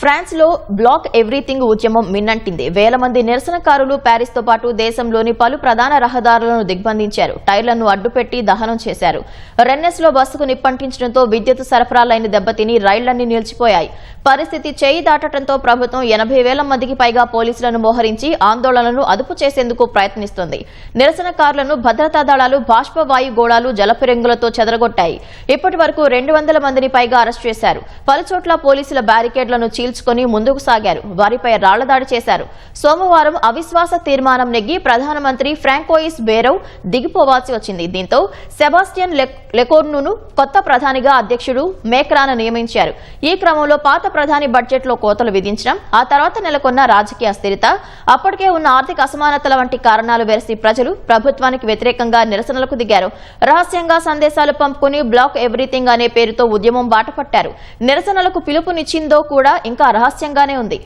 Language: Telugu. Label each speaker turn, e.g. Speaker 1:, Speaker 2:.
Speaker 1: ఫ్రాన్స్లో బ్లాక్ ఎవ్రీథింగ్ ఉద్యమం మిన్నంటింది. వేల మంది నిరసనకారులు ప్యారిస్తో పాటు దేశంలోని పలు ప్రధాన రహదారులను దిగ్బంధించారు. టైర్లను అడ్డుపెట్టి దహనం చేశారు. రెన్నెస్లో బస్సుకు నిప్పంటించడంతో విద్యుత్ సరఫరా లైన్ దెబ్బతిని రైళ్ళన్నీ నిలిచిపోయాయి. పరిస్థితి చేయి దాటడంతో ప్రభుత్వం ఎనభై వేల మందికి పైగా పోలీసులను మోహరించి ఆందోళనను అదుపు చేసేందుకు ప్రయత్నిస్తోంది. నిరసనకారులను భద్రతా దళాలు బాష్పవాయు గోళాలు జలపిరంగులతో చెదరగొట్టాయి. ఇప్పటి వరకు రెండు వందల మందిని పైగా అరెస్ట్ చేశారు. పలుచోట్ల పోలీసుల బ్యారికేడ్లను చీల్చుకొని ముందుకు సాగారు. వారిపై రాళ్ళదాడి చేశారు. సోమవారం అవిశ్వాస తీర్మానం నెగ్గి ప్రధానమంత్రి ఫ్రాంకోయిస్ బేరవ్ దిగిపోవాల్సి వచ్చింది. దీంతో సెబాస్టియన్ లెకోర్నును కొత్త ప్రధానిగా అధ్యక్షుడు మేక్రాను నియమించారు. ఈ క్రమంలో పాత ప్రధాని బడ్జెట్లో కోతలు విధించడం ఆ తర్వాత నెలకొన్న రాజకీయ అస్థిరత అప్పటికే ఉన్న ఆర్థిక అసమానతల వంటి కారణాలు వెరసి ప్రజలు ప్రభుత్వానికి వ్యతిరేకంగా నిరసనలకు దిగారు. రహస్యంగా సందేశాలు పంపుకుని బ్లాక్ ఎవ్రీథింగ్ అనే పేరుతో ఉద్యమం బాటపట్టారు. నిరసనలకు పిలుపునిచ్చిందో కూడా ఇంకా రహస్యంగానే ఉంది.